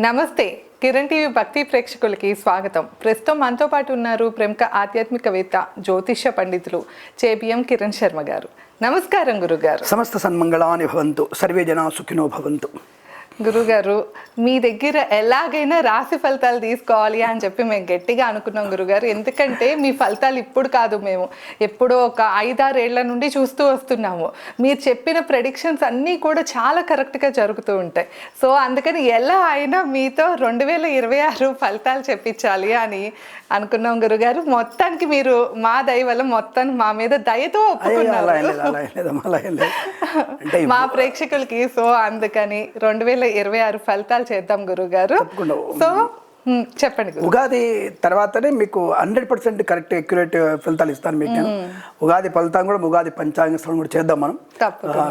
నమస్తే. కిరణ్ టీవీ భక్తి ప్రేక్షకులకి స్వాగతం. ప్రస్తుతం మనతో పాటు ఉన్నారు ప్రముఖ ఆధ్యాత్మికవేత్త జ్యోతిష పండితులు చేబిఎం కిరణ్ శర్మ గారు. నమస్కారం గురుగారు. సమస్త సన్మంగళాని భవంతు. సర్వే జనా సుఖినో భవంతు. గురుగారు మీ దగ్గర ఎలాగైనా రాశి ఫలితాలు తీసుకోవాలి అని చెప్పి మేము గట్టిగా అనుకున్నాం గురుగారు. ఎందుకంటే మీ ఫలితాలు ఇప్పుడు కాదు మేము. ఎప్పుడో ఒక ఐదారేళ్ళ నుండి చూస్తూ వస్తున్నాము. మీరు చెప్పిన ప్రెడిక్షన్స్ అన్నీ కూడా చాలా కరెక్ట్గా జరుగుతూ ఉంటాయి. సో అందుకని ఎలా అయినా మీతో రెండు వేల ఇరవై ఆరు ఫలితాలు చెప్పించాలి అని అనుకున్నాం గురుగారు. మొత్తానికి మీరు మా దయ వల్ల మొత్తాన్ని మా మీద దయతో ఒప్పుకున్నారు. మా ప్రేక్షకులకి సో అందుకని రెండు వేల ఇరవై ఆరు ఫలితాలు చేద్దాం గురుగారు. సో చెప్పండి ఉగాది తర్వాతనే మీకు హండ్రెడ్ పర్సెంట్ కరెక్ట్ అక్యురేట్ ఫలితాలు ఇస్తాను మీకు నేను. ఉగాది ఫలితం కూడా ఉగాది పంచాంగ కూడా చేద్దాం మనం.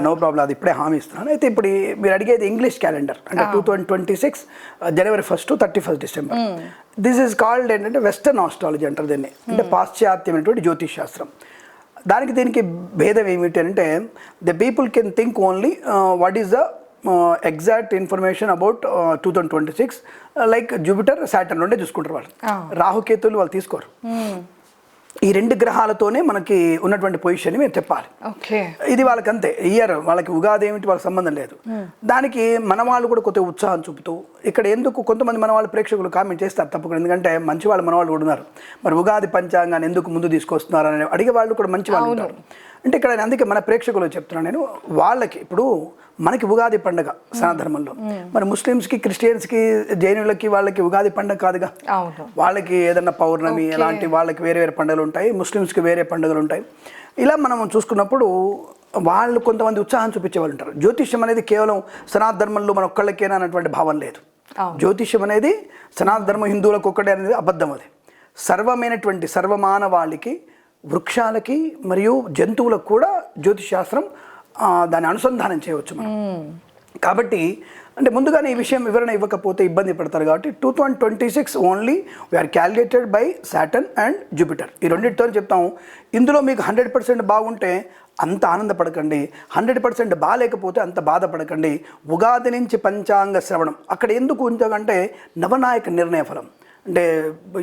నో ప్రాబ్లం అది ఇప్పుడే హామీ ఇస్తున్నాను. అయితే ఇప్పుడు మీరు అడిగేది ఇంగ్లీష్ క్యాలెండర్ అంటే two thousand twenty six January first thirty first December. This is called ఏంటంటే వెస్టర్న్ ఆస్ట్రాలజీ అంటారు దీన్ని. అంటే పాశ్చాత్యమైనటువంటి జ్యోతిష్ శాస్త్రం. దానికి దీనికి భేదం ఏమిటి అంటే the people can think only what is the exact information about two thousand twenty six like Jupiter Saturn రెండే చూసుకుంటారు వాళ్ళు. రాహుకేతులు వాళ్ళు తీసుకోరు. ఈ రెండు గ్రహాలతోనే మనకి ఉన్నటువంటి పొజిషన్ మేము చెప్పాలి. ఇది వాళ్ళకి అంతే ఇయర్ వాళ్ళకి ఉగాది ఏమిటి వాళ్ళకి సంబంధం లేదు. దానికి మన వాళ్ళు కూడా కొద్దిగా ఉత్సాహం చూపుతూ ఇక్కడ ఎందుకు కొంతమంది మన వాళ్ళ ప్రేక్షకులు కామెంట్ చేస్తారు తప్పకుండా. ఎందుకంటే మంచి వాళ్ళు మన వాళ్ళు కూడా ఉన్నారు. మరి ఉగాది పంచాంగాన్ని ఎందుకు ముందు తీసుకొస్తున్నారు అని అడిగే వాళ్ళు కూడా మంచి వాళ్ళు ఉంటారు. అంటే ఇక్కడ నేను అందుకే మన ప్రేక్షకులు చెప్తున్నాను నేను వాళ్ళకి ఇప్పుడు మనకి ఉగాది పండగ సనాధర్మంలో మరి ముస్లిమ్స్కి క్రిస్టియన్స్కి జైనులకి వాళ్ళకి ఉగాది పండగ కాదుగా? వాళ్ళకి ఏదన్నా పౌర్ణమి అలాంటి వాళ్ళకి వేరే వేరే పండుగలు ఉంటాయి ముస్లిమ్స్కి వేరే పండుగలు ఉంటాయి. ఇలా మనం చూసుకున్నప్పుడు వాళ్ళు కొంతమంది ఉత్సాహం చూపించే వాళ్ళు ఉంటారు. జ్యోతిష్యం అనేది కేవలం సనాతన ధర్మంలో మన ఒక్కళ్ళకేనా అన్నటువంటి భావం లేదు. జ్యోతిష్యం అనేది సనాతన ధర్మం హిందువులకు ఒక్కటే అనేది అబద్ధం అది. సర్వమైనటువంటి సర్వమానవాళికి వృక్షాలకి మరియు జంతువులకు కూడా జ్యోతిష్ శాస్త్రం ఆ, దాన్ని అనుసంధానం చేయవచ్చు మనం. కాబట్టి అంటే ముందుగానే ఈ విషయం వివరణ ఇవ్వకపోతే ఇబ్బంది పడతారు కాబట్టి two thousand twenty six only we are calculated by Saturn and Jupiter. ఈ రెండింటితో చెప్తాం. ఇందులో మీకు హండ్రెడ్ పర్సెంట్ బాగుంటే అంత ఆనందపడకండి. హండ్రెడ్ పర్సెంట్ బాగాలేకపోతే అంత బాధపడకండి. ఉగాది నుంచి పంచాంగ శ్రవణం. అక్కడ ఎందుకు ఉంచాకంటే నవనాయక నిర్ణయ ఫలం. అంటే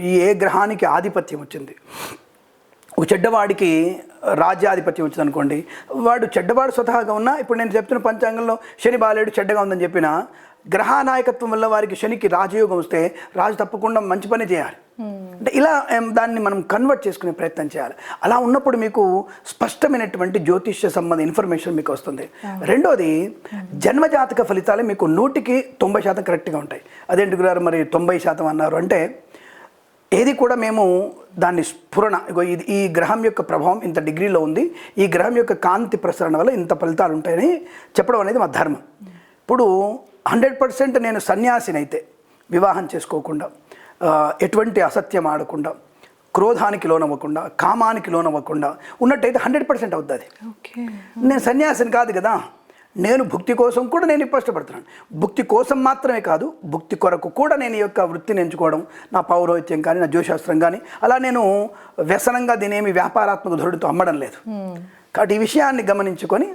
ఈ ఏ గ్రహానికి ఆధిపత్యం వచ్చింది. ఒక చెడ్డవాడికి రాజ్యాధిపత్యం వచ్చింది అనుకోండి వాడు చెడ్డవాడు స్వతహాగా ఉన్నా ఇప్పుడు నేను చెప్తున్న పంచాంగంలో శని బాలేడు చెడ్డగా ఉందని చెప్పిన గ్రహ నాయకత్వం వల్ల వారికి శనికి రాజయోగం వస్తే రాజు తప్పకుండా మంచి పని చేయాలి. అంటే ఇలా దాన్ని మనం కన్వర్ట్ చేసుకునే ప్రయత్నం చేయాలి. అలా ఉన్నప్పుడు మీకు స్పష్టమైనటువంటి జ్యోతిష్య సంబంధ ఇన్ఫర్మేషన్ మీకు వస్తుంది. రెండోది జన్మజాతక ఫలితాలు మీకు నూటికి తొంభై శాతం కరెక్ట్గా ఉంటాయి. అదేంటి గురారు మరి తొంభై శాతం అన్నారు అంటే ఏది కూడా మేము దాన్ని స్ఫురణ. ఇగో ఇది ఈ గ్రహం యొక్క ప్రభావం ఇంత డిగ్రీలో ఉంది. ఈ గ్రహం యొక్క కాంతి ప్రసరణ వల్ల ఇంత ఫలితాలు ఉంటాయని చెప్పడం అనేది మా ధర్మం. ఇప్పుడు హండ్రెడ్ పర్సెంట్ నేను సన్యాసినైతే వివాహం చేసుకోకుండా ఎటువంటి అసత్యం ఆడకుండా క్రోధానికి లోనవ్వకుండా కామానికి లోనవ్వకుండా ఉన్నట్టయితే హండ్రెడ్ పర్సెంట్ అవుతుంది నేను సన్యాసిని కాదు కదా. నేను భుక్తి కోసం కూడా నేను ఇష్టపడుతున్నాను. భుక్తి కోసం మాత్రమే కాదు భుక్తి కొరకు కూడా నేను ఈ యొక్క వృత్తిని ఎంచుకోవడం నా పౌరోహిత్యం కానీ నా జ్యోశాస్త్రం కానీ అలా నేను వ్యసనంగా దీనేమి వ్యాపారాత్మక ధోరణితో అమ్మడం లేదు. కాబట్టి ఈ విషయాన్ని గమనించుకొని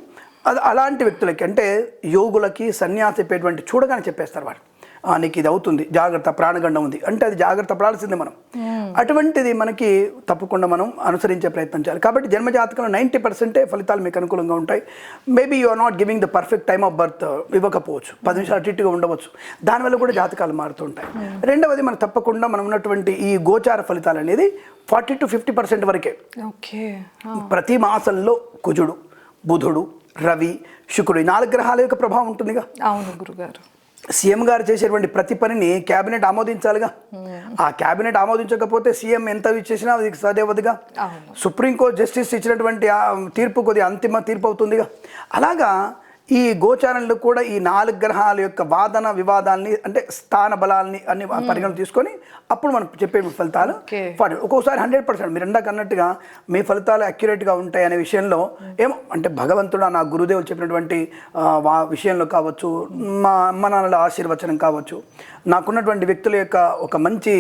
అది అలాంటి వ్యక్తులకి అంటే యోగులకి సన్యాసి చూడగానే చెప్పేస్తారు వాళ్ళు. "ఆ, నీకు ఇది అవుతుంది. జాగ్రత్త ప్రాణగండం ఉంది. అంటే అది జాగ్రత్త పడాల్సిందే మనం. అటువంటిది మనకి తప్పకుండా మనం అనుసరించే ప్రయత్నం చేయాలి. కాబట్టి జన్మజాతకంలో నైంటీ పర్సెంటే ఫలితాలు మీకు అనుకూలంగా ఉంటాయి. Maybe you are not giving the perfect time of birth ఇవ్వకపోవచ్చు. పది నిమిషాలు అటు ఇటుగా ఉండవచ్చు. దానివల్ల కూడా జాతకాలు మారుతుంటాయి. రెండవది మనం తప్పకుండా మనం ఉన్నటువంటి ఈ గోచార ఫలితాలు అనేది ఫార్టీ టు ఫిఫ్టీ పర్సెంట్ వరకే. ఓకే. ప్రతి మాసంలో కుజుడు బుధుడు రవి శుక్రుడు ఈ నాలుగు గ్రహాల యొక్క ప్రభావం ఉంటుందిగా. అవును గురుగారు. సీఎం గారు చేసేటువంటి ప్రతి పనిని క్యాబినెట్ ఆమోదించాలిగా. ఆ క్యాబినెట్ ఆమోదించకపోతే సీఎం ఎంత ఇచ్చేసినా అది సదేవదిగా. సుప్రీంకోర్టు జస్టిస్ ఇచ్చినటువంటి ఆ తీర్పు కొద్దిగా అంతిమ తీర్పు అవుతుందిగా. అలాగా ఈ గోచారంలో కూడా ఈ నాలుగు గ్రహాల యొక్క వాదన వివాదాల్ని అంటే స్థాన బలాల్ని అన్ని పరిగణన తీసుకొని అప్పుడు మనం చెప్పే ఫలితాలు ఒక్కోసారి హండ్రెడ్ పర్సెంట్ మీరు ఇందాక అన్నట్టుగా మీ ఫలితాలు అక్యురేట్గా ఉంటాయి అనే విషయంలో ఏమో అంటే భగవంతుడు నా గురుదేవులు చెప్పినటువంటి విషయంలో కావచ్చు మా అమ్మ నాన్నల ఆశీర్వచనం కావచ్చు నాకున్నటువంటి వ్యక్తుల యొక్క ఒక మంచి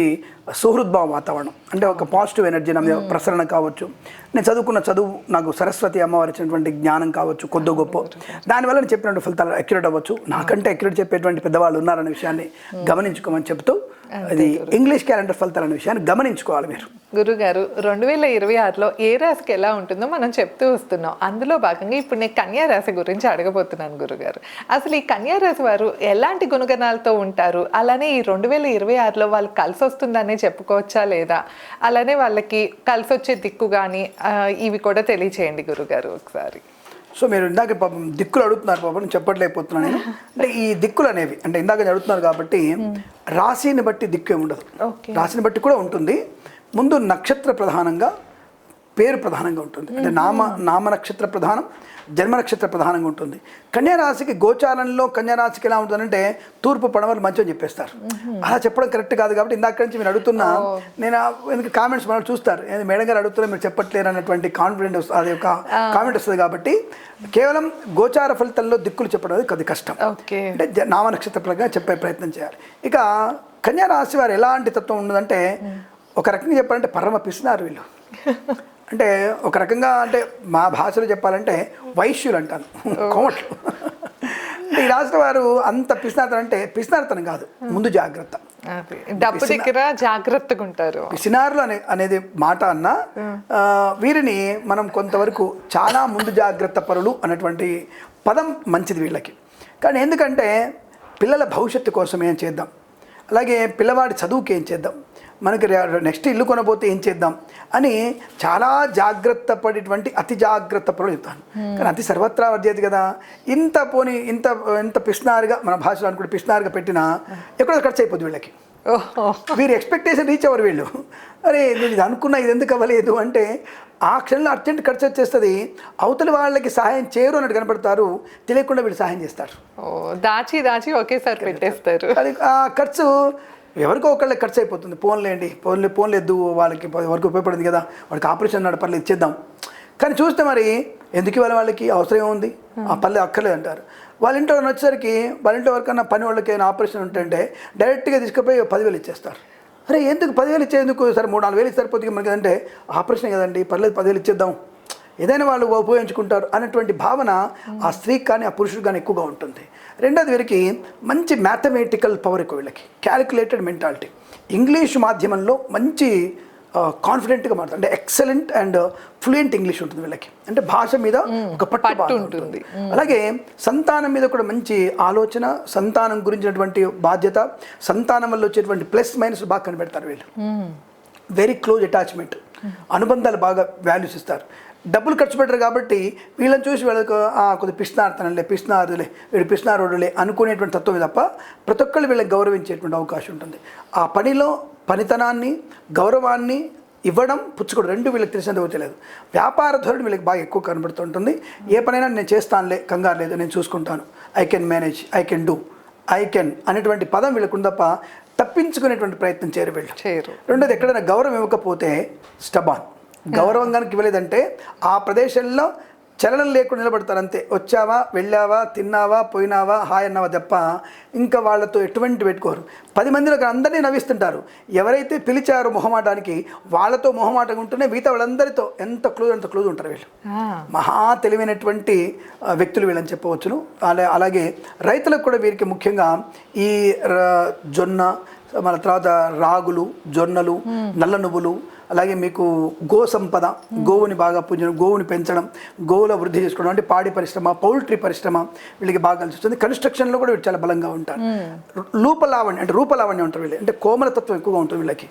సుహృద్భావ వాతావరణం. అంటే ఒక పాజిటివ్ ఎనర్జీ నా మీద ప్రసరణ కావచ్చు. నేను చదువుకున్న చదువు నాకు సరస్వతి అమ్మవారు ఇచ్చినటువంటి జ్ఞానం కావచ్చు కొద్ది గొప్ప. దానివల్ల నేను చెప్పినటువంటి ఫలితాలు అక్యురేట్ అవ్వచ్చు. నాకంటే అక్యురేట్ చెప్పేటువంటి పెద్దవాళ్ళు ఉన్నారనే విషయాన్ని గమనించుకోమని చెప్తూ ఇది ఇంగ్లీష్ క్యాలెండర్ ఫలితాలు అనే విషయాన్ని గమనించుకోవాలి మీరు. గురుగారు రెండు వేల ఇరవై ఆరులో ఏ రాశికి ఎలా ఉంటుందో మనం చెప్తూ వస్తున్నాం. అందులో భాగంగా ఇప్పుడు నేను కన్యా రాశి గురించి అడగబోతున్నాను గురుగారు. అసలు ఈ కన్యా రాశి వారు ఎలాంటి గుణగణాలతో ఉంటారు? అలానే ఈ రెండు వేల ఇరవై ఆరులో వాళ్ళు కలిసి వస్తుందనే చెప్పుకోవచ్చా లేదా? అలానే వాళ్ళకి కలిసి వచ్చే దిక్కు కానీ ఇవి కూడా తెలియచేయండి గురుగారు ఒకసారి. సో మీరు ఇందాక పాపం దిక్కులు అడుగుతున్నారు పాపం నేను చెప్పట్లేకపోతున్నాను నేను. అంటే ఈ దిక్కులు అనేవి అంటే ఇందాక నేను అడుగుతున్నారు కాబట్టి రాశిని బట్టి దిక్కు ఏమి ఉండదు రాశిని బట్టి కూడా ఉంటుంది. ముందు నక్షత్ర ప్రధానంగా పేరు ప్రధానంగా ఉంటుంది. అంటే నామ నామ నక్షత్ర ప్రధానం జన్మ నక్షత్ర ప్రధానంగా ఉంటుంది. కన్యా రాశికి గోచారంలో కన్యా రాశికి ఎలా ఉంటుందంటే తూర్పు పడవలు మంచిగా చెప్పేస్తారు. అలా చెప్పడం కరెక్ట్ కాదు కాబట్టి ఇందాక నుంచి మీరు అడుగుతున్నా నేను ఎందుకు కామెంట్స్ మనం చూస్తారు. మేడం గారు అడుగుతున్నా మీరు చెప్పట్లేరు అన్నటువంటి కాన్ఫిడెంట్ వస్తుంది అది ఒక కామెంట్ వస్తుంది కాబట్టి కేవలం గోచార ఫలితంలో దిక్కులు చెప్పడం అనేది కొద్ది కష్టం. అంటే నామ నక్షత్ర ప్రకారం చెప్పే ప్రయత్నం చేయాలి. ఇక కన్యా రాశి వారు ఎలాంటి తత్వం ఉన్నదంటే ఒక రకంగా చెప్పాలంటే పరమ పిసినారు వీళ్ళు. అంటే ఒక రకంగా అంటే మా భాషలో చెప్పాలంటే వైశ్యులు అంటాను కోమట్లు. అంటే ఈ రాష్ట్ర వారు అంత పిసినార్తనం అంటే పిసినార్తనం కాదు ముందు జాగ్రత్త. డబ్బు దగ్గర జాగ్రత్తగా ఉంటారు. పిసినారులు అనే అనేది మాట అన్న వీరిని మనం కొంతవరకు చాలా ముందు జాగ్రత్త పరులు అన్నటువంటి పదం మంచిది వీళ్ళకి. కానీ ఎందుకంటే పిల్లల భవిష్యత్తు కోసం ఏం చేద్దాం? అలాగే పిల్లవాడి చదువుకి ఏం చేద్దాం? మనకి నెక్స్ట్ ఇల్లు కొనబోతే ఏం చేద్దాం? అని చాలా జాగ్రత్త పడేటువంటి అతి జాగ్రత్త పరులు చెప్తాను. కానీ అతి సర్వత్రా వర్జేది కదా. ఇంత పోని ఇంత ఇంత పిస్నారుగా మన భాషలో అనుకుంటే పిస్నారుగా పెట్టినా ఎక్కడో ఖర్చు అయిపోద్ది వీళ్ళకి. ఓహో. వీరి ఎక్స్పెక్టేషన్ రీచ్ అవ్వరు వీళ్ళు. అరే నేను ఇది అనుకున్నా ఇది ఎందుకు అవ్వలేదు అంటే ఆ క్షణంలో అర్జెంట్ ఖర్చు వచ్చేస్తుంది. అవతలి వాళ్ళకి సహాయం చేయరు అన్నట్టు కనపడతారు. తెలియకుండా వీళ్ళు సహాయం చేస్తారు. ఓ దాచి దాచి ఒకేసారి పెట్టేస్తారు. అది ఆ ఖర్చు ఎవరికో ఒకళ్ళకి ఖర్చు అయిపోతుంది. ఫోన్లేండి ఫోన్లే ఫోన్ లేదు వాళ్ళకి ఎవరికి ఉపయోగపడింది కదా వాడికి ఆపరేషన్ నడపర్లేదు పర్లేదు ఇచ్చేద్దాం కానీ చూస్తే మరి ఎందుకు ఇవ్వాలి వాళ్ళకి అవసరం ఏముంది? ఆ పల్లె అక్కర్లేదు అంటారు. వాళ్ళ ఇంట్లో వచ్చేసరికి వాళ్ళ ఇంట్లో ఎవరికన్నా పని వాళ్ళకి ఏమైనా ఆపరేషన్ ఉంటుంటే డైరెక్ట్గా తీసుకుపోయి పదివేలు ఇచ్చేస్తారు. అరే ఎందుకు పదివేలు ఇచ్చేందుకు? సరే మూడు నాలుగు వేలు సరిపోతుంది మనకి అంటే ఆపరేషన్ కదండి పర్లేదు పదివేలు ఇచ్చేద్దాం. ఏదైనా వాళ్ళు ఉపయోగించుకుంటారు అన్నటువంటి భావన ఆ స్త్రీకి కానీ ఆ పురుషుడికి కానీ ఎక్కువగా ఉంటుంది. రెండోది వీరికి మంచి మ్యాథమెటికల్ పవర్ ఎక్కువ వీళ్ళకి. క్యాలిక్యులేటెడ్ మెంటాలిటీ ఇంగ్లీష్ మాధ్యమంలో మంచి కాన్ఫిడెంట్గా మాట్లాడు అంటే ఎక్సలెంట్ అండ్ ఫ్లూయెంట్ ఇంగ్లీష్ ఉంటుంది వీళ్ళకి. అంటే భాష మీద ఒక పట్టు ఉంటుంది. అలాగే సంతానం మీద కూడా మంచి ఆలోచన సంతానం గురించినటువంటి బాధ్యత సంతానం వల్ల వచ్చేటువంటి ప్లస్ మైనస్ బాగా కనిపెడతారు వీళ్ళు. వెరీ క్లోజ్ అటాచ్మెంట్ అనుబంధాలు బాగా వాల్యూస్ ఇస్తారు. డబ్బులు ఖర్చు పెట్టరు కాబట్టి వీళ్ళని చూసి వీళ్ళకు "ఆ, కొద్ది పిష్నార్తనంలే పిష్నారులే వీడు పిష్నారుడులే అనుకునేటువంటి తత్వమే తప్ప ప్రతి ఒక్కళ్ళు వీళ్ళకి గౌరవించేటువంటి అవకాశం ఉంటుంది. ఆ పనిలో పనితనాన్ని గౌరవాన్ని ఇవ్వడం పుచ్చుకోవడం రెండు వీళ్ళకి తెలిసినందుకు తెలియదు. వ్యాపార ధోరణి వీళ్ళకి బాగా ఎక్కువ కనబడుతుంటుంది ఏ పనైనా నేను చేస్తానులే కంగారు లేదు నేను చూసుకుంటాను. I can manage I can do I can అనేటువంటి పదం వీళ్ళకు తప్ప తప్పించుకునేటువంటి ప్రయత్నం చేయరు వీళ్ళు. చేయరు. రెండోది ఎక్కడైనా గౌరవం ఇవ్వకపోతే స్టబాన్. గౌరవం కనుక ఇవ్వలేదంటే ఆ ప్రదేశంలో చలనం లేకుండా నిలబడతారు అంతే. వచ్చావా వెళ్ళావా తిన్నావా పోయినావా హాయ్ అన్నావా తప్ప ఇంకా వాళ్ళతో ఎటువంటి పెట్టుకోరు. పది మందిలో అందరినీ నవ్విస్తుంటారు. ఎవరైతే పిలిచారో మొహమాటానికి వాళ్ళతో మొహమాటంగా ఉంటేనే మిగతా వాళ్ళందరితో ఎంత క్లోజ్ అంత క్లోజ్ ఉంటారు వీళ్ళు. మహా తెలివైనటువంటి వ్యక్తులు వీళ్ళని చెప్పవచ్చును. అలా అలాగే రైతులకు కూడా వీరికి ముఖ్యంగా ఈ జొన్న మన తర్వాత రాగులు జొన్నలు నల్ల నువ్వులు అలాగే మీకు గో సంపద గోవుని బాగా పూజడం గోవుని పెంచడం గోవుల వృద్ధి చేసుకోవడం అంటే పాడి పరిశ్రమ పౌల్ట్రీ పరిశ్రమ వీళ్ళకి బాగా కలిసి వస్తుంది. కన్స్ట్రక్షన్లో కూడా వీళ్ళు చాలా బలంగా ఉంటారు. రూపలావణ్యం అంటే రూపలావణ్యం ఉంటారు వీళ్ళు. అంటే కోమలతత్వం ఎక్కువగా ఉంటుంది వీళ్ళకి.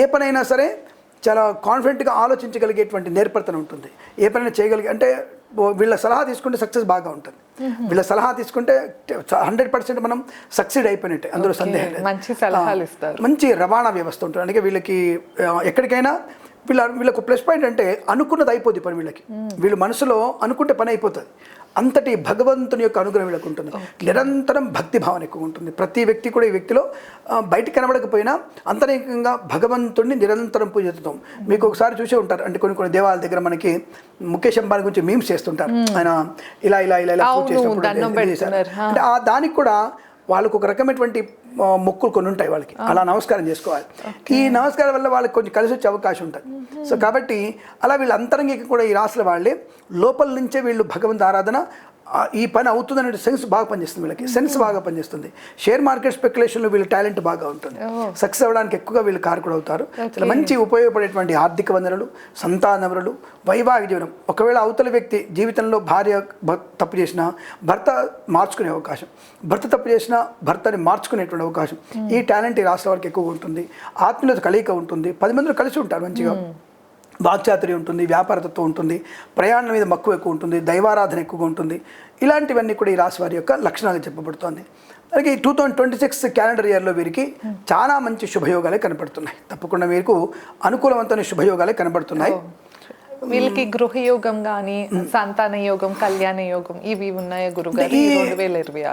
ఏ పనైనా సరే చాలా కాన్ఫిడెంట్గా ఆలోచించగలిగేటువంటి నేర్పరతన ఉంటుంది. ఏ పనైనా చేయగలిగే అంటే వీళ్ళ సలహా తీసుకుంటే సక్సెస్ బాగా ఉంటుంది. వీళ్ళ సలహా తీసుకుంటే హండ్రెడ్ పర్సెంట్ మనం సక్సీడ్ అయిపోయినట్టే. అందులో సందేహం మంచి సలహాలు ఇస్తారు. మంచి రవాణా వ్యవస్థ ఉంటుంది. అందుకే వీళ్ళకి ఎక్కడికైనా వీళ్ళ వీళ్ళకు ప్లస్ పాయింట్ అంటే అనుకున్నది అయిపోద్ది పని వీళ్ళకి. వీళ్ళు మనసులో అనుకుంటే పని అయిపోతుంది. అంతటి భగవంతుని యొక్క అనుగ్రహం వీళ్ళకు ఉంటుంది. నిరంతరం భక్తి భావన ఎక్కువ ఉంటుంది. ప్రతి వ్యక్తి కూడా ఈ వ్యక్తిలో ఆ, బయటికి కనబడకపోయినా అంతరికంగా భగవంతుడిని నిరంతరం పూజిస్తాం మీకు ఒకసారి చూసే ఉంటారు. అంటే కొన్ని కొన్ని దేవాలయాల దగ్గర మనకి ముఖేష్ అంబానీ గురించి మీమ్స్ చేస్తుంటారు. ఆయన ఇలా ఇలా ఇలా ఇలా. అంటే ఆ దానికి కూడా వాళ్ళకు ఒక రకమైనటువంటి మొక్కులు కొన్ని ఉంటాయి వాళ్ళకి. అలా నమస్కారం చేసుకోవాలి. ఈ నమస్కారం వల్ల వాళ్ళకి కొంచెం కలిసి వచ్చే అవకాశం ఉంటుంది. సో కాబట్టి అలా వీళ్ళ అంతరంగిక కూడా ఈ రాశుల వాళ్ళే లోపల నుంచే వీళ్ళు భగవంతు ఆరాధన ఈ పని అవుతుందనే సెన్స్ బాగా పనిచేస్తుంది వీళ్ళకి. సెన్స్ బాగా పనిచేస్తుంది. షేర్ మార్కెట్ స్పెక్యులేషన్లో వీళ్ళ టాలెంట్ బాగా ఉంటుంది. సక్సెస్ అవ్వడానికి ఎక్కువగా వీళ్ళు కారకుడు అవుతారు. చాలా మంచి ఉపయోగపడేటువంటి ఆర్థిక వనరులు సంతాన వనరులు వైవాహిక జీవనం. ఒకవేళ అవతల వ్యక్తి జీవితంలో భార్య తప్పు చేసినా భర్త మార్చుకునే అవకాశం. భర్త తప్పు చేసినా భర్తని మార్చుకునేటువంటి అవకాశం. ఈ టాలెంట్ ఈ రాష్ట్ర వారికి ఎక్కువగా ఉంటుంది. ఆత్మీయత కలయిక ఉంటుంది. పది మందిలో కలిసి ఉంటారు మంచిగా. వాక్చాతుర్యం ఉంటుంది వ్యాపారతత్వం ఉంటుంది ప్రయాణం మీద మక్కువ ఎక్కువ ఉంటుంది దైవారాధన ఎక్కువగా ఉంటుంది. ఇలాంటివన్నీ కూడా ఈ రాశి వారి యొక్క లక్షణాలు చెప్పబడుతోంది. అలాగే ఈ two thousand twenty six calendar ఇయర్లో వీరికి చాలా మంచి శుభయోగాలే కనపడుతున్నాయి. తప్పకుండా మీకు అనుకూలవంతమైన శుభయోగాలే కనబడుతున్నాయి. వీళ్ళకి గృహయోగం గాని సంతాన యోగం కళ్యాణ యోగం ఇవి ఉన్నాయా గురుగారు?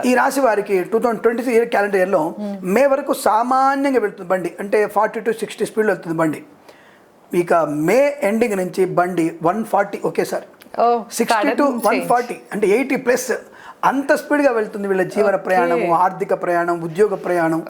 ఈ రాశి వారికి two thousand twenty year calendar ఇయర్లో మే వరకు సామాన్యంగా వెళ్తుంది బండి. అంటే ఫార్టీ టు సిక్స్టీ స్పీడ్లో వెళ్తుంది బండి. ఇక మే ఎండింగ్ నుంచి బండి వన్ ఫార్టీ ఒకేసారి ఓ, సిక్స్టీ టు వన్. ఫార్టీ అంటే ఎయిటీ ప్లస్ అంత స్పీడ్గా వెళ్తుంది వీళ్ళ జీవన ప్రయాణము ఆర్థిక ప్రయాణం ఉద్యోగ ప్రయాణం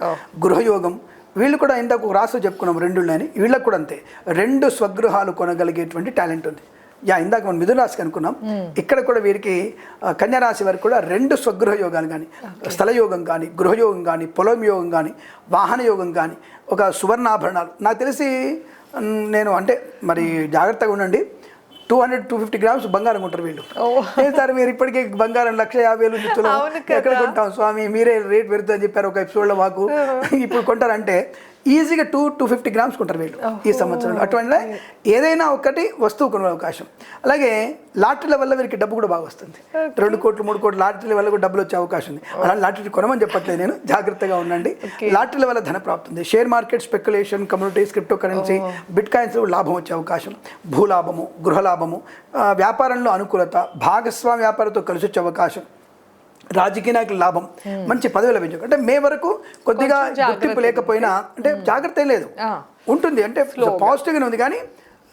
గృహయోగం. వీళ్ళు కూడా ఇందాక ఒక రాసు చెప్పుకున్నాం రెండు అని. వీళ్ళకి కూడా అంతే. రెండు స్వగృహాలు కొనగలిగేటువంటి టాలెంట్ ఉంది. యా ఇందాక మనం మిథున రాశికి అనుకున్నాం. ఇక్కడ కూడా వీరికి ఆ, కన్యా రాశి వారికి కూడా రెండు స్వగృహ యోగాలు కానీ స్థల యోగం కానీ గృహయోగం కానీ పొలం యోగం కానీ వాహన యోగం కానీ ఒక సువర్ణాభరణాలు. నాకు తెలిసి నేను అంటే మరి జాగ్రత్తగా ఉండండి. Two hundred to fifty grams బంగారం కొంటారు వీళ్ళు. సార్ మీరు ఇప్పటికే బంగారం లక్ష యాభై వేలు. ఎక్కడ కొంటాం? స్వామి మీరే రేట్ పెరుగుతుందని చెప్పారు ఒక ఎపిసోడ్లో మాకు. ఇప్పుడు కొంటారంటే ఈజీగా టూ టూ ఫిఫ్టీ గ్రామ్స్ కొంటారు వీళ్ళు ఈ సంవత్సరంలో. అటువంటి ఏదైనా ఒకటి వస్తువు కొనే అవకాశం. అలాగే లాటరీల వల్ల వీరికి డబ్బు కూడా బాగా వస్తుంది. రెండు కోట్లు మూడు కోట్లు లాటరీల వల్ల కూడా డబ్బులు వచ్చే అవకాశం ఉంది. అలా లాటరీ కొనమని చెప్పట్లేదు నేను. జాగ్రత్తగా ఉండండి. లాటరీల వల్ల ధన ప్రాప్తి ఉంది. Share market speculation communities crypto currency bitcoins లాభం వచ్చే అవకాశం. భూలాభము గృహలాభము వ్యాపారంలో అనుకూలత భాగస్వామి వ్యాపారంతో కలిసి వచ్చే అవకాశం. రాజకీయ నాయకుల లాభం మంచి పదవుల పెంచు అంటే మే వరకు కొద్దిగా గుర్తింపు లేకపోయినా అంటే జాగ్రత్త లేదు. ఉంటుంది అంటే పాజిటివ్గానే ఉంది కానీ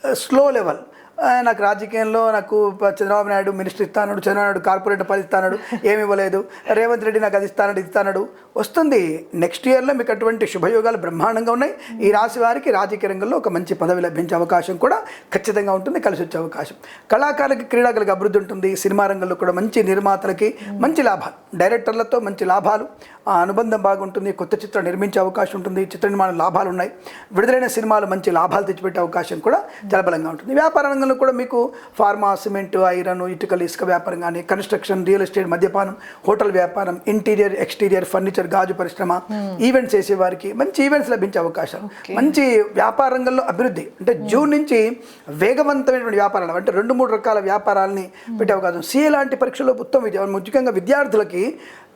స్లో లెవెల్ నాకు రాజకీయంలో నాకు చంద్రబాబు నాయుడు మినిస్టర్ ఇస్తాడు చంద్రబాబు నాయుడు కార్పొరేట్ పది ఇస్తాడు ఏమి ఇవ్వలేదు. రేవంత్ రెడ్డి నాకు అది ఇస్తాడు ఇది వస్తుంది. నెక్స్ట్ ఇయర్లో మీకు అటువంటి శుభయోగాలు బ్రహ్మాండంగా ఉన్నాయి. ఈ రాశి వారికి రాజకీయ రంగంలో ఒక మంచి పదవి లభించే అవకాశం కూడా ఖచ్చితంగా ఉంటుంది కలిసి వచ్చే అవకాశం. కళాకారులకి క్రీడాకులకి అభివృద్ధి ఉంటుంది. సినిమా రంగంలో కూడా మంచి నిర్మాతలకి మంచి లాభాలు. డైరెక్టర్లతో మంచి లాభాలు. ఆ అనుబంధం బాగుంటుంది. కొత్త చిత్రం నిర్మించే అవకాశం ఉంటుంది. చిత్ర నిర్మాణ లాభాలు ఉన్నాయి. విడుదలైన సినిమాలు మంచి లాభాలు తెచ్చిపెట్టే అవకాశం కూడా చాలా బలంగా ఉంటుంది. వ్యాపార రంగంలో కూడా మీకు ఫార్మా సిమెంట్ ఐరన్ ఇటుకలు ఇసుక వ్యాపారం కానీ కన్స్ట్రక్షన్ రియల్ ఎస్టేట్ మద్యపానం హోటల్ వ్యాపారం ఇంటీరియర్ ఎక్స్టీరియర్ ఫర్నిచర్ గాజు పరిశ్రమ ఈవెంట్స్ చేసే వారికి మంచి ఈవెంట్స్ లభించే అవకాశాలు మంచి వ్యాపార రంగంలో అభివృద్ధి. అంటే జూన్ నుంచి వేగవంతమైనటువంటి వ్యాపారాలు అంటే రెండు మూడు రకాల వ్యాపారాలని పెట్టే అవకాశం. సిఏ లాంటి పరీక్షలో ఉత్తమ విద్య ముఖ్యంగా విద్యార్థులకి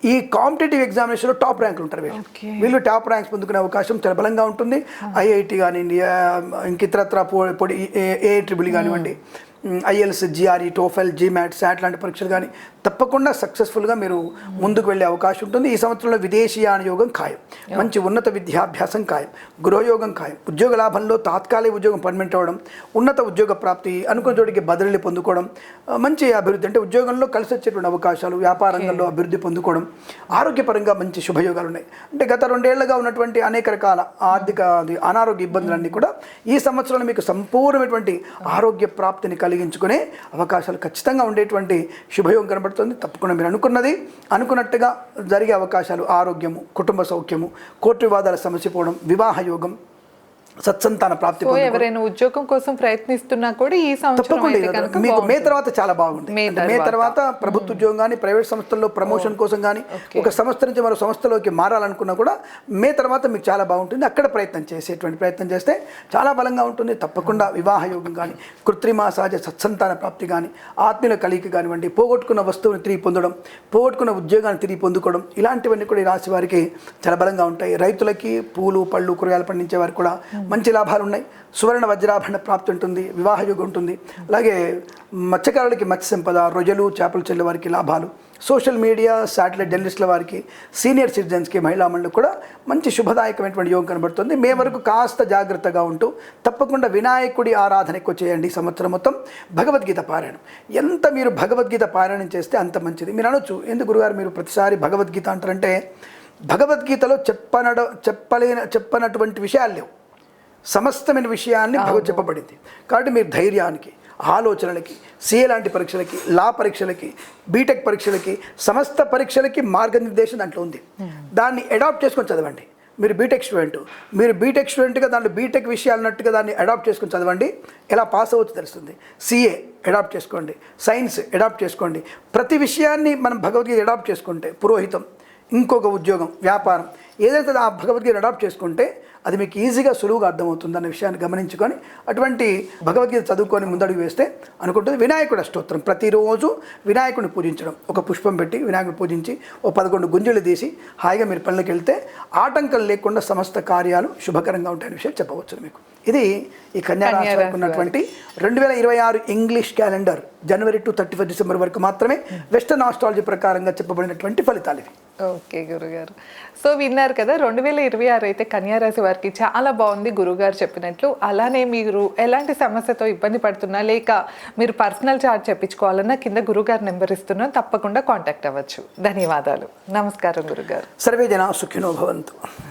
ఈ కాంపిటేటివ్ ఎగ్జామినేషన్లో టాప్ ర్యాంకులు ఉంటారు వీళ్ళు. వీళ్ళు టాప్ ర్యాంక్స్ పొందుకునే అవకాశం చాలా బలంగా ఉంటుంది. ఐఐటి కానివ్వండి ఆ, ఇంక ఇతరత్ర పొ- పొడి ఏ ట్రిబుల్ కానివ్వండి. IELTS GRE TOEFL GMAT SAT లాంటి పరీక్షలు కానీ తప్పకుండా సక్సెస్ఫుల్గా మీరు ముందుకు వెళ్ళే అవకాశం ఉంటుంది. ఈ సంవత్సరంలో విదేశీయాన యోగం ఖాయం. మంచి ఉన్నత విద్యాభ్యాసం ఖాయం. గృహయోగం ఖాయం. ఉద్యోగ లాభంలో తాత్కాలిక ఉద్యోగం పర్మనెంట్ అవ్వడం ఉన్నత ఉద్యోగ ప్రాప్తి అనుకున్న చోటికి బదిలీ పొందుకోవడం మంచి అభివృద్ధి అంటే ఉద్యోగంలో కలిసి వచ్చేటువంటి అవకాశాలు వ్యాపార రంగంలో అభివృద్ధి పొందుకోవడం ఆరోగ్యపరంగా మంచి శుభయోగాలు ఉన్నాయి. అంటే గత రెండేళ్ళుగా ఉన్నటువంటి అనేక రకాల ఆర్థిక అనారోగ్య ఇబ్బందులన్నీ కూడా ఈ సంవత్సరంలో మీకు సంపూర్ణమైనటువంటి ఆరోగ్య ప్రాప్తిని కలిగించుకునే అవకాశాలు ఖచ్చితంగా ఉండేటువంటి శుభయోగం కనబడుతుంది. తప్పకుండా మీరు అనుకున్నది అనుకున్నట్టుగా జరిగే అవకాశాలు ఆరోగ్యము కుటుంబ సౌఖ్యము కోర్టు వివాదాల సమస్య పోవడం వివాహ యోగం సత్సంతాన ప్రాప్తి. ఎవరైనా ఉద్యోగం కోసం ప్రయత్నిస్తున్నా కూడా ఈ సంవత్సరం తప్పకుండా మీకు మే. తర్వాత చాలా బాగుంది మే తర్వాత. ప్రభుత్వ ఉద్యోగం కానీ ప్రైవేట్ సంస్థల్లో ప్రమోషన్ కోసం కానీ ఒక సంస్థ నుంచి మరో సంస్థలోకి మారాలనుకున్నా కూడా మే తర్వాత మీకు చాలా బాగుంటుంది. అక్కడ ప్రయత్నం చేసేటువంటి ప్రయత్నం చేస్తే చాలా బలంగా ఉంటుంది. తప్పకుండా వివాహ యోగం కానీ కృత్రిమ సహజ సత్సంతాన ప్రాప్తి కానీ ఆత్మీయుల కలిగి కానివ్వండి పోగొట్టుకున్న వస్తువుని తిరిగి పొందడం పోగొట్టుకున్న ఉద్యోగాన్ని తిరిగి పొందుకోవడం ఇలాంటివన్నీ కూడా ఈ రాశి వారికి చాలా బలంగా ఉంటాయి. రైతులకి పూలు పళ్ళు కూరగాయలు పండించే వారికి కూడా మంచి లాభాలు ఉన్నాయి సువర్ణ వజ్రాభరణ ప్రాప్తి ఉంటుంది వివాహ యోగం ఉంటుంది. అలాగే మత్స్యకారులకి మత్స్య సంపద రొయ్యలు చేపలు చెల్లె వారికి లాభాలు. సోషల్ మీడియా శాటిలైట్ జర్నలిస్టుల వారికి సీనియర్ సిటిజన్స్కి మహిళా మండలి కూడా మంచి శుభదాయకమైనటువంటి యోగం కనబడుతుంది. మే వరకు కాస్త జాగ్రత్తగా ఉంటూ తప్పకుండా వినాయకుడి ఆరాధన ఎక్కువ చేయండి సంవత్సరం మొత్తం. భగవద్గీత పారాయణం. ఎంత మీరు భగవద్గీత పారాయణం చేస్తే అంత మంచిది. మీరు అనొచ్చు ఎందుకు గురుగారు మీరు ప్రతిసారి భగవద్గీత అంటారంటే భగవద్గీతలో చెప్పనడ చెప్పలేన చెప్పనటువంటి విషయాలు లేవు. సమస్తమైన విషయాన్ని భగవత్ చెప్పబడింది కాబట్టి మీరు ధైర్యానికి ఆలోచనలకి సిఏ లాంటి పరీక్షలకి లా పరీక్షలకి బీటెక్ పరీక్షలకి సమస్త పరీక్షలకి మార్గనిర్దేశం దాంట్లో ఉంది. దాన్ని అడాప్ట్ చేసుకొని చదవండి. మీరు బీటెక్ స్టూడెంట్ మీరు బీటెక్ స్టూడెంట్గా దాంట్లో బీటెక్ విషయాలు అన్నట్టుగా దాన్ని అడాప్ట్ చేసుకొని చదవండి. ఎలా పాస్ అవ్వచ్చు తెలుస్తుంది. సిఏ అడాప్ట్ చేసుకోండి. సైన్స్ అడాప్ట్ చేసుకోండి. ప్రతి విషయాన్ని మనం భగవద్గీత అడాప్ట్ చేసుకుంటే పురోహితం ఇంకొక ఉద్యోగం వ్యాపారం ఏదైతే ఆ భగవద్గీత అడాప్ట్ చేసుకుంటే అది మీకు ఈజీగా సులువుగా అర్థమవుతుంది అన్న విషయాన్ని గమనించుకొని అటువంటి భగవద్గీత చదువుకొని ముందడుగు వేస్తే అనుకుంటుంది. వినాయకుడు అష్టోత్తరం. ప్రతిరోజు వినాయకుడిని పూజించడం. ఒక పుష్పం పెట్టి వినాయకుడిని పూజించి ఓ పదకొండు గుంజలు తీసి హాయిగా మీరు పనులకు వెళ్తే ఆటంకం లేకుండా సమస్త కార్యాలు శుభకరంగా ఉంటాయనే విషయం చెప్పవచ్చు మీకు. ఇది ఈ కన్యా రాశి వారికి ఉన్నటువంటి రెండు వేల ఇరవై ఆరు English calendar. January to thirty first December వరకు మాత్రమే వెస్టర్న్ ఆస్ట్రాలజీ ప్రకారంగా చెప్పబడినటువంటి ఫలితాలు ఇవి. ఓకే గురుగారు. సో విన్నారు కదా రెండు వేల ఇరవై ఆరు అయితే కన్యారాశి వారికి చాలా బాగుంది గురుగారు చెప్పినట్లు. అలానే మీరు ఎలాంటి సమస్యతో ఇబ్బంది పడుతున్నా లేక మీరు పర్సనల్ చార్ట్ చెప్పించుకోవాలన్నా కింద గురుగారు నెంబర్ ఇస్తున్నా తప్పకుండా కాంటాక్ట్ అవ్వచ్చు. ధన్యవాదాలు. నమస్కారం గురుగారు సర్వే జనా సుఖినో భవంతు.